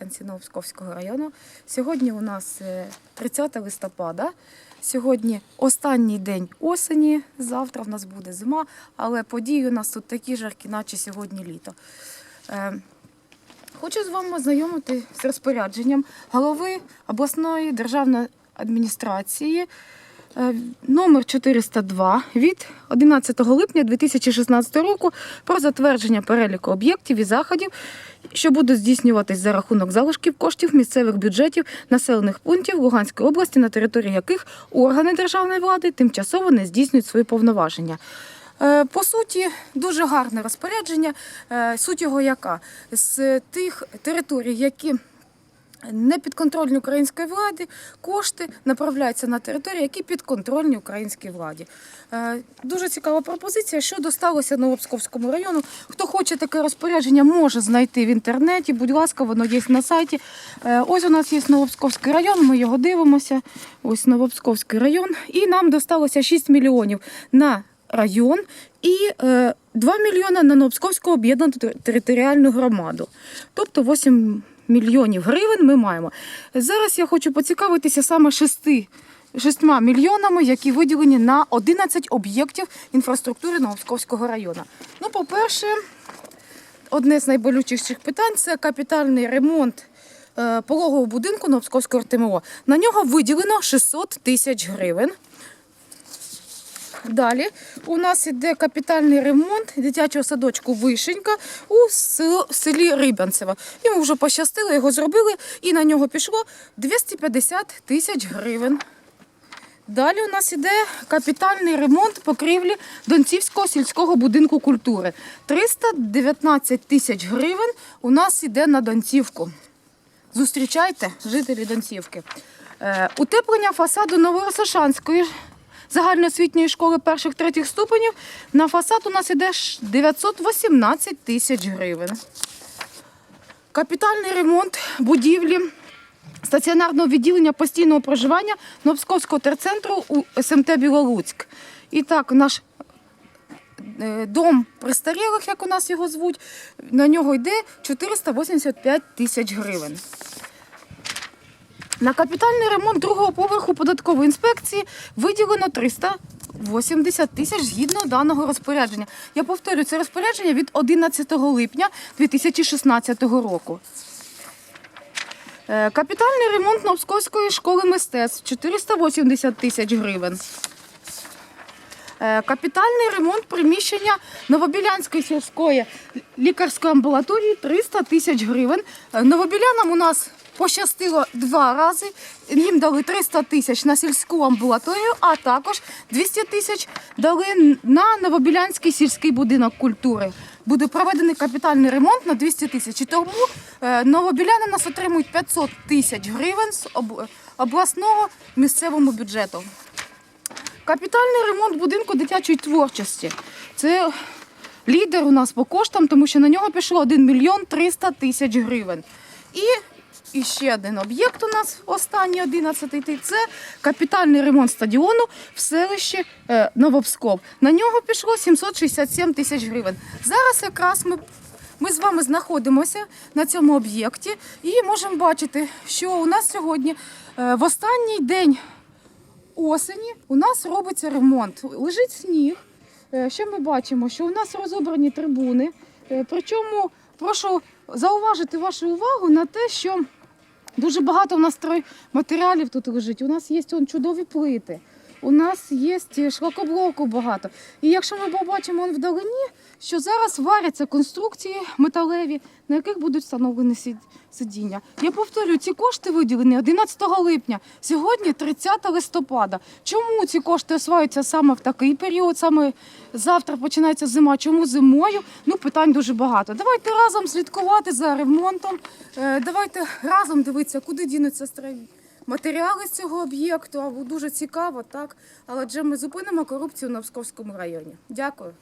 мешканці Новопсковського району. Сьогодні у нас е, 30 листопада. Сьогодні останній день осені. Завтра в нас буде зима, але події у нас тут такі жаркі, наче сьогодні літо. Е, Хочу з вами ознайомити з розпорядженням голови обласної державної адміністрації е, номер 402 від 11 липня 2016 року про затвердження переліку об'єктів і заходів, що будуть здійснюватись за рахунок залишків коштів місцевих бюджетів населених пунктів Луганської області, на території яких органи державної влади тимчасово не здійснюють свої повноваження. Е, По суті, дуже гарне розпорядження. Е, Суть його яка? З тих територій, які не підконтрольні української влади, кошти направляються на території, які підконтрольні українській владі. Е, Дуже цікава пропозиція, що досталося Новопсковському району. Хто хоче таке розпорядження, може знайти в інтернеті. Будь ласка, воно є на сайті. Е, Ось у нас є Новопсковський район, ми його дивимося. Ось Новопсковський район. І нам досталося 6 мільйонів на район і е, 2 мільйони на Новопсковську об'єднану територіальну громаду. Тобто 8 мільйонів гривень ми маємо. Зараз я хочу поцікавитися саме 6 шістьма мільйонами, які виділені на 11 об'єктів інфраструктури Новопсковського району. Ну, по-перше, одне з найболючіших питань це капітальний ремонт е, пологового будинку Новопсковського РТМО. На нього виділено 600 тисяч гривень. Далі у нас іде капітальний ремонт дитячого садочку Вишенька у селі Рибанцево. Йому вже пощастило, його зробили, і на нього пішло 250 тисяч гривень. Далі у нас іде капітальний ремонт покрівлі Донцівського сільського будинку культури. 319 тисяч гривень у нас іде на Донцівку. Зустрічайте, жителі Донцівки. Е, утеплення фасаду Новоросошанської загальноосвітньої школи перших третіх ступенів. На фасад у нас іде 918 тисяч гривень. Капітальний ремонт будівлі стаціонарного відділення постійного проживання Новськовського терцентру у СМТ Білолуцьк. І так, наш е, дом престарілих, як у нас його звуть, на нього йде 485 тисяч гривень. На капітальний ремонт другого поверху податкової інспекції виділено 380 тисяч згідно даного розпорядження. Я повторюю, це розпорядження від 11 липня 2016 року. Е, Капітальний ремонт Новської школи мистецтв 480 тисяч гривень. Е, Капітальний ремонт приміщення Новобілянської сільської лікарської амбулаторії 300 тисяч гривень. Е, Новобілянам у нас пощастило два рази. Їм дали 300 тисяч на сільську амбулаторію, а також 200 тисяч дали на Новобілянський сільський будинок культури. Буде проведений капітальний ремонт на 200 тисяч. І тому е, новобіляни нас отримують 500 тисяч гривень з об- обласного місцевому бюджету. Капітальний ремонт будинку дитячої творчості. Це лідер у нас по коштам, тому що на нього пішло 1 мільйон 300 тисяч гривень. І, і ще один об'єкт у нас, останній 11-й, це капітальний ремонт стадіону в селищі е, Новопсков. На нього пішло 767 тисяч гривень. Зараз якраз ми ми з вами знаходимося на цьому об'єкті і можемо бачити, що у нас сьогодні е, в останній день осені у нас робиться ремонт. Лежить сніг. Е, Що ми бачимо? Що у нас розобрані трибуни. Причому прошу зауважити вашу увагу на те, що дуже багато у нас матеріалів тут лежить. У нас є чудові плити. У нас є шлакоблоку багато. І якщо ми побачимо вдалині, що зараз варяться конструкції металеві, на яких будуть встановлені сид- сидіння. Я повторюю, ці кошти виділені 11 липня, сьогодні 30 листопада. Чому ці кошти осваюються саме в такий період, саме завтра починається зима? Чому зимою? Ну, питань дуже багато. Давайте разом слідкувати за ремонтом. Е, Давайте разом дивитися, куди дінуться строї матеріали з цього об'єкту. Або Дуже цікаво, так. Але адже ми зупинимо корупцію на Псковському районі. Дякую.